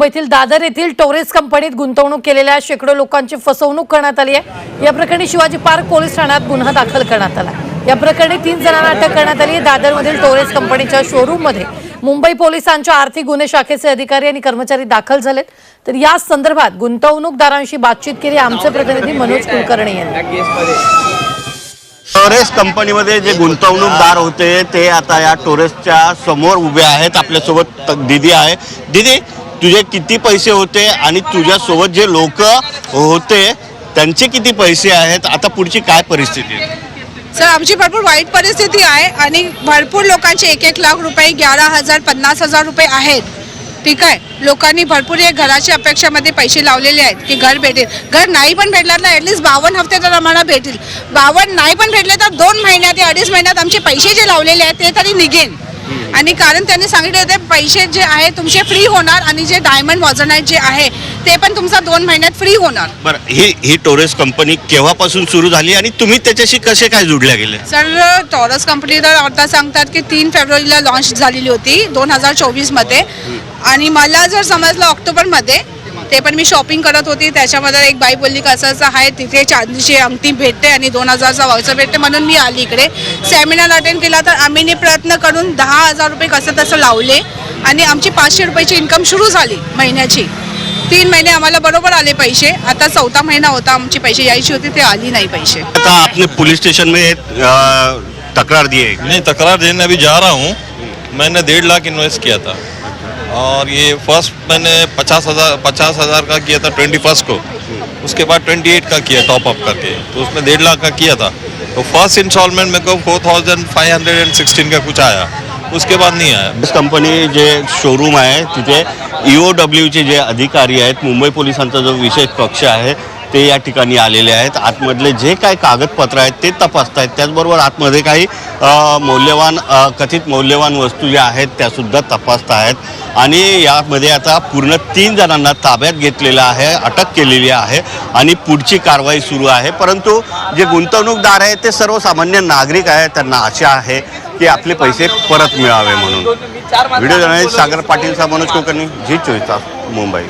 मुंबईतील दादर येथील टोरेस कंपनीत गुंतवणूक केलेल्या शेकडो लोकांची फसवणूक करण्यात आली आहे. या प्रकरणी शिवाजी पार्क पोलीस ठाण्यात गुन्हा दाखल करण्यात आला या प्रकरणी तीन जणांना अटक करण्यात आली आहे. दादरमधील टोरेस कंपनीच्या शोरूममध्ये मुंबई पोलिसांच्या आर्थिक गुन्हे शाखेचे अधिकारी आणि कर्मचारी दाखल झालेत. तर या संदर्भात गुंतवणूकदारांशी बातचीत केली आमचे प्रतिनिधी मनोज कुलकर्णी यांनी. टोरेस कंपनीमध्ये जे गुंतवणूकदार होते ते आता या टोरेसच्या समोर उभे आहेत. आपल्यासोबत दिदी आहे. दिदी तुझे किती पैसे होते आणि तुझ्यासोबत जे लोक होते त्यांचे किती पैसे आहेत? आता पुढची काय परिस्थिती आहे? सर आमची भरपूर वाईट परिस्थिती आहे आणि भरपूर लोकांचे एक एक लाख रुपये ग्यारा हजार पन्नास हजार रुपये आहेत. ठीक आहे? लोकांनी भरपूर हे घराच्या अपेक्षामध्ये पैसे लावलेले आहेत की घर भेटेल. घर नाही पण भेटणार ना ॲटलीस्ट बावन्न हफ्ते तर आम्हाला भेटेल. बावन्न नाही पण भेटले तर दोन महिन्यात या अडीच महिन्यात आमचे पैसे जे लावलेले आहेत ते तरी निघेल. आणि कारण त्यांनी सांगितले होते पैसे जे आहे तुमचे फ्री होणार आणि जे डायमंड वॉझनाईट जे आहे ते पण तुमचा दोन महिन्यात फ्री होणार. बरं ही ही टोरेस कंपनी केव्हापासून सुरू झाली आणि तुम्ही त्याच्याशी कसे काय जुडल्या गेले? सर टॉरस कंपनी तर आता सांगतात की तीन फेब्रुवारीला लॉन्च झालेली होती दोन हजार चोवीसमध्ये. आणि मला जर समजलं ऑक्टोबरमध्ये ते पण मी शॉपिंग करत होती. त्याच्यामध्ये एक बाई बोलली का असं आहे? तिथे चांदीची अंगठी भेटते आणि दोन हजारचा वावचं भेटते. म्हणून मी आली इकडे. सेमिनार अटेंड केला तर आम्हीने प्रयत्न करून दहा हजार रुपये कसं तसं लावले. आणि आमची पाचशे रुपयाची इन्कम सुरू झाली महिन्याची. तीन महिने आम्हाला बरोबर आले पैसे. आता चौथा महिना होता आमची पैसे यायची होती ते आली नाही पैसे. आता आपने पुलिस स्टेशन में तक्रार दी है? नहीं तकरार देने अभी जा रहा हूँ। मैंने डेढ़ लाख इन्वेस्ट किया था। और ये फ़र्स्ट मैंने पचास हज़ार पचास हज़ार का किया था ट्वेंटी फ़र्स्ट को। उसके बाद ट्वेंटी एट का किया टॉप अप करके। तो उसमें डेढ़ लाख का किया था। तो फ़र्स्ट इंस्टॉलमेंट मेरे को four thousand five hundred and sixteen का कुछ आया। उसके बाद नहीं आया। इस कंपनी जे शोरूम आहे, तिथे ईओ डब्ल्यूचे जे अधिकारी आहेत, मुंबई पोलिसांचा जो विशेष पक्ष आहे ते या ठिकाणी आलेले आहेत. आतमधले जे काय कागदपत्र आहेत ते तपासतायत. त्याचबरोबर आतमध्ये काही मौल्यवान कथित मौल्यवान वस्तू ज्या आहेत त्यासुद्धा तपासत आहेत आणि यामध्ये आता पूर्ण तीन जणांना ताब्यात घेतलेलं आहे अटक केलेली आहे आणि पुढची कारवाई सुरू आहे. परंतु जे गुंतवणूकदार आहेत ते सर्वसामान्य नागरिक आहेत. त्यांना आशा आहे की आपले पैसे परत मिळावे म्हणून. व्हिडिओ जर्नलिस्ट सागर पाटील सा मनोज कुलकर्णी झी चोवीस तास मुंबई.